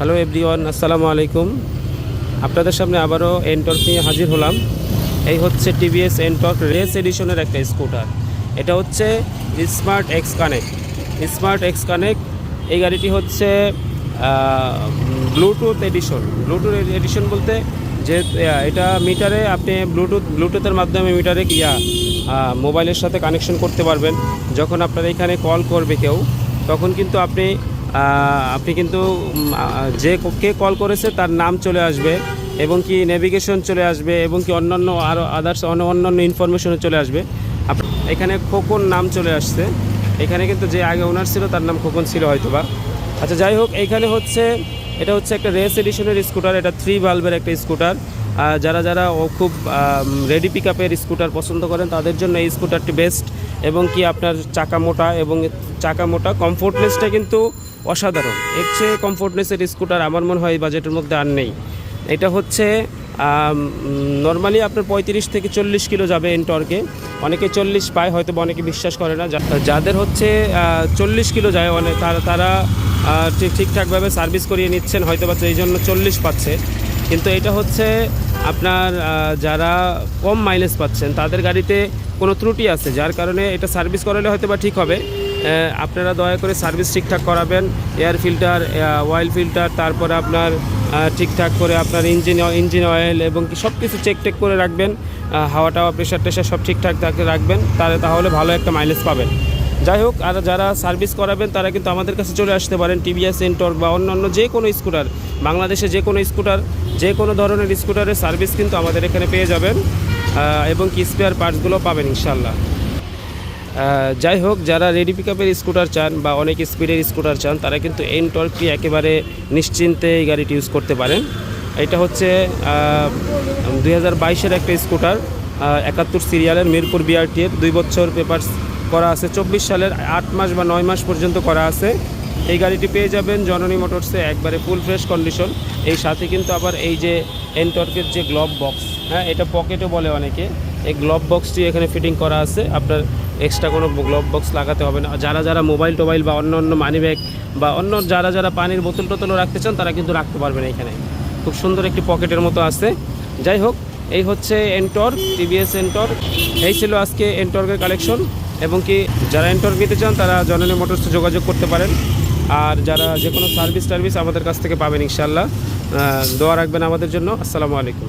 Hello everyone আসসালামু আলাইকুম আপনাদের সামনে আবারও এনটর্ক নিয়ে হাজির হলাম। এই হচ্ছে টিভিএস এনটর্ক রেস এডিশনের একটা স্কুটার। এটা হচ্ছে smart X connect smart X connect এই গাড়িটি হচ্ছে ব্লুটুথ এডিশন ব্লুটুথ এডিশন বলতে যে এটা মিটারে আপনি ব্লুটুথ ব্লুটুথের মাধ্যমে মিটারে ইয়া মোবাইলের সাথে কানেকশন করতে পারবেন। যখন আপনার এখানে কল করবে কেউ, তখন কিন্তু আপনি আপনি কিন্তু যে কে কল করেছে তার নাম চলে আসবে এবং কি নেভিগেশন চলে আসবে এবং কি অন্যান্য আরও আদার্স অন্যান্য ইনফরমেশনও চলে আসবে। এখানে খোকন নাম চলে আসছে। এখানে কিন্তু যে আগে ওনার ছিল তার নাম খোকন ছিল হয়তো বা আচ্ছা যাই হোক, এইখানে হচ্ছে, এটা হচ্ছে একটা রেস এডিশনের স্কুটার এটা থ্রি বাল্বের একটা স্কুটার যারা যারা ও খুব রেডি পিক আপের স্কুটার পছন্দ করেন, তাদের জন্য এই স্কুটারটি বেস্ট এবং কি আপনার চাকা মোটা এবং চাকা মোটা কমফোর্টনেসটা কিন্তু অসাধারণ। এর চেয়ে কমফোর্টনেসের স্কুটার আমার মনে হয় বাজেটের মধ্যে আর নেই। এটা হচ্ছে নর্মালি আপনার পঁয়ত্রিশ থেকে চল্লিশ কিলো যাবে এনটর্কে অনেকে চল্লিশ পায়, হয়তো বা অনেকে বিশ্বাস করে না। যাদের হচ্ছে চল্লিশ কিলো যায় অনেক তারা তারা ঠিক ঠিকঠাকভাবে সার্ভিস করিয়ে নিচ্ছেন হয়তো বা এই জন্য চল্লিশ পাচ্ছে। কিন্তু এটা হচ্ছে আপনার যারা কম মাইলেজ পাচ্ছেন, তাদের গাড়িতে কোনো ত্রুটি আছে, যার কারণে এটা সার্ভিস করালে হয়তো বা ঠিক হবে। আপনারা দয়া করে সার্ভিস ঠিকঠাক করাবেন এয়ার ফিল্টার অয়েল ফিল্টার তারপরে আপনার ঠিকঠাক করে আপনার ইঞ্জিন ইঞ্জিন অয়েল এবং সব কিছু চেক টেক করে রাখবেন। হাওয়া টাওয়া প্রেশার টেশার সব ঠিকঠাক রাখবেন, তাহলে তাহলে ভালো একটা মাইলেজ পাবেন। যাই হোক, আর যারা সার্ভিস করাবেন, তারা কিন্তু আমাদের কাছে চলে আসতে পারেন, টিভিএস এন্টর বা অন্যান্য যে কোনো স্কুটার, বাংলাদেশে যে কোনো স্কুটার, যে কোনো ধরনের স্কুটারের সার্ভিস কিন্তু আমাদের এখানে পেয়ে যাবেন এবং কি স্পেয়ার পার্টসগুলো পাবেন ইনশাল্লাহ যাই হোক, যারা রেডি পিকআপের স্কুটার চান বা অনেক স্পিডের স্কুটার চান, তারা কিন্তু এন টর্কটি একেবারে নিশ্চিন্তে এই গাড়িটি ইউজ করতে পারেন। এটা হচ্ছে দুই হাজার একটা স্কুটার একাত্তর সিরিয়ালের মিরপুর বিআরটি এর দুই বছর পেপার করা আছে, চব্বিশ সালের আট মাস বা নয় মাস পর্যন্ত করা আছে। এই গাড়িটি পেয়ে যাবেন জননী মোটরসে, একবারে ফুল ফ্রেশ কন্ডিশন এই সাথে কিন্তু আবার এই যে এনটর্কের যে গ্লভ বক্স হ্যাঁ এটা পকেটও বলে অনেকে। এই গ্লভ বক্সটি এখানে ফিটিং করা আছে। আপনার এক্সট্রা কোনো গ্লভ বক্স লাগাতে হবে না। যারা যারা মোবাইল টোবাইল বা অন্য অন্য মানি ব্যাগ বা অন্য যারা যারা পানির বোতল টোতলও রাখতে চান, তারা কিন্তু রাখতে পারবেন এখানে। খুব সুন্দর একটি পকেটের মতো আছে। যাই হোক, এই হচ্ছে এন্টর টিভিএস এন্টর এই ছিল আজকে এন্টর্কের কালেকশন এবং কি যারা এন্টর নিতে চান, তারা জননী মোটরসে যোগাযোগ করতে পারেন। আর যারা যে কোনো সার্ভিস টার্ভিস আমাদের কাছ থেকে পাবেন ইনশাল্লাহ দোয়া রাখবেন আমাদের জন্য। আসসালামু আলাইকুম।